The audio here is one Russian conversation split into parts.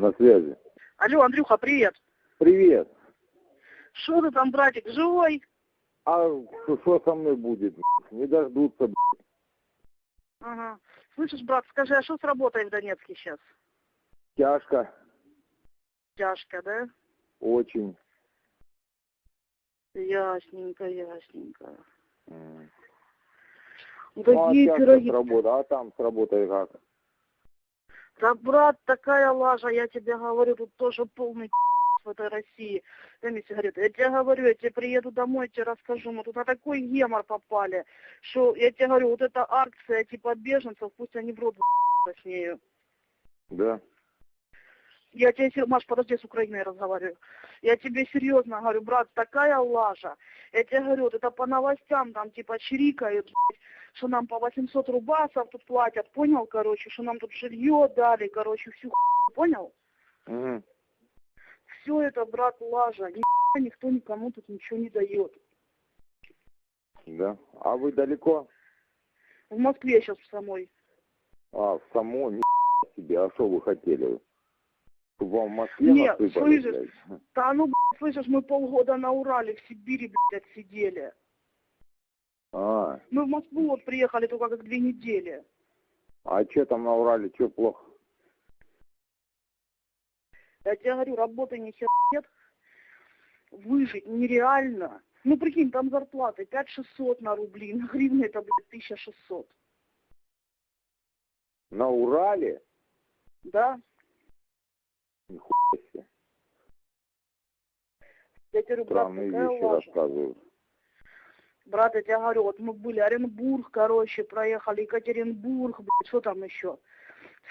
На связи. Алло, Андрюха, привет. Привет. Что ты там, братик, живой? А что со мной будет? Не дождутся. б***ь. Ага. Слышишь, брат, скажи, а что с работой в Донецке сейчас? Тяжко. Тяжко, да? Очень. Ясненько, ясненько. М. Ну, Ну, а пироги. с работы. А там с работой как? Да, брат, такая лажа, я тебе говорю, тут тоже полный в этой России. Демис говорит, я тебе говорю, я тебе приеду домой, я тебе расскажу, мы тут на такой гемор попали, что я тебе говорю, вот эта акция типа беженцев, пусть они в рот с нею. Да. Я тебе, Маш, подожди, с Украиной разговариваю. Я тебе серьезно говорю, брат, такая лажа. Я тебе говорю, вот это по новостям там типа чирикают, блядь, что нам по 800 рубасов тут платят, понял, короче, что нам тут жилье дали, короче, всю хуйню, понял? Мгм. Все это, брат, лажа. Ни никто никому тут ничего не дает. Да. А вы далеко? В Москве сейчас самой. А, в само ни себе. А что вы хотели? Вам Москве Нет, насыпали, слышишь? блядь? Да ну, блядь, слышишь, мы полгода на Урале, в Сибири, блядь, отсидели. А, Мы в Москву вот приехали только как две недели. а что там на Урале? Что плохо? Я тебе говорю, работы ни хера нет, выжить нереально. Ну, прикинь, там зарплаты 5600 на рубли, на гривны это, блядь, 1600. На Урале? Да? Нихуя себе. Я тебе говорю, брат, Странные вещи лажа. рассказывают. Брат, я тебе говорю, вот мы были Оренбург, короче, проехали Екатеринбург, блядь, что там еще?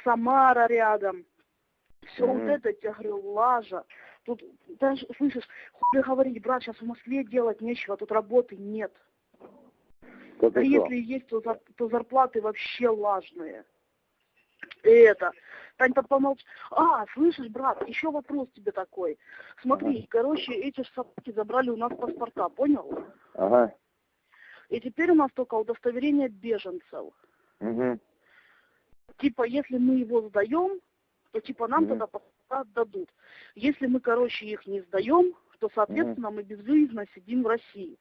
Самара рядом. Все Мгм. вот это, я тебе говорю, лажа. Тут, даже, слышишь, хуй говорить, брат, сейчас в Москве делать нечего, тут работы нет. Да если есть, то, зар- то зарплаты вообще лажные. Это. Тань, то помолчи. А, слышишь, брат, еще вопрос тебе такой. Смотри, короче, эти ж собаки забрали у нас паспорта, понял? Ага. И теперь у нас только удостоверение беженцев. Угу. Типа, если мы его сдаем, то типа нам Мгм. тогда паспорта отдадут. Если мы, короче, их не сдаем, то, соответственно, мы безвыездно сидим в России.